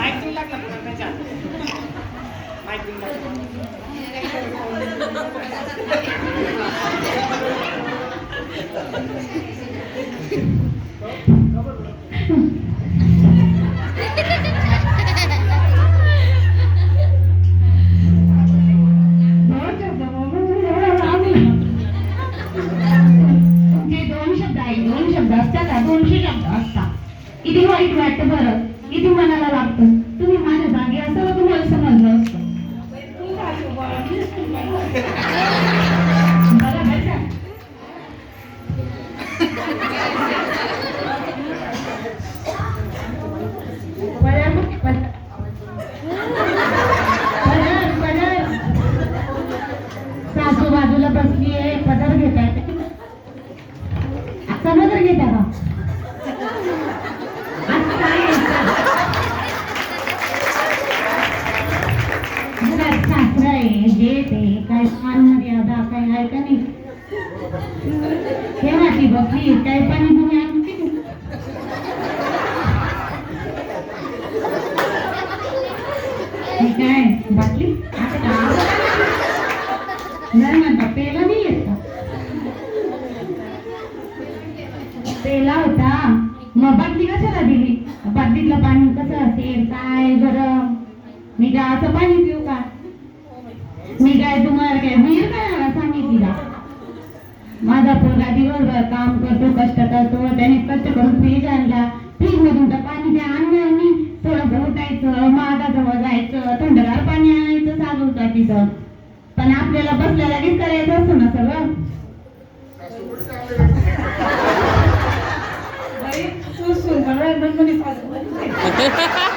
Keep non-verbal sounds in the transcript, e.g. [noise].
Mic देऊ लागला पुन्हा त्याच्या माईक देऊ लागला दोन शब्द असतात दोनशे शब्द असतात. किती वाईट वाटतं बरं? किती मनात असतं तुम्ही माझ्या जागी असं तुम्हाला समजलं असतं. सासू बाजूला बसली आहे पदर घेत आहे आता पदर घेता का? केव्हाची बसली काय पाणी तुम्ही आणते काय बाटली? नाही म्हणता पेला नाही येत पेला होता. मग बाटली कशाला दिली? बाटलीतलं पाणी कसं असेल? काय गरम? मी गावाचं पाणी पिऊ का? मी काय तुम्हाला काय विहीर काय मला सांगितली का माझा पोरगा दिवसभर काम करतो कष्ट करतो त्याने कष्ट करून फ्रीज आणला. फ्रीज मधून तर पाणी ते आणलं नाही थोडं उठायचं महागाजवळ जायचं थंडगार पाणी आणायचं साजूचा तिथं. पण आपल्याला बसल्या लगेच करायचं असतं ना सगळं? तू सुन, सासू. [laughs]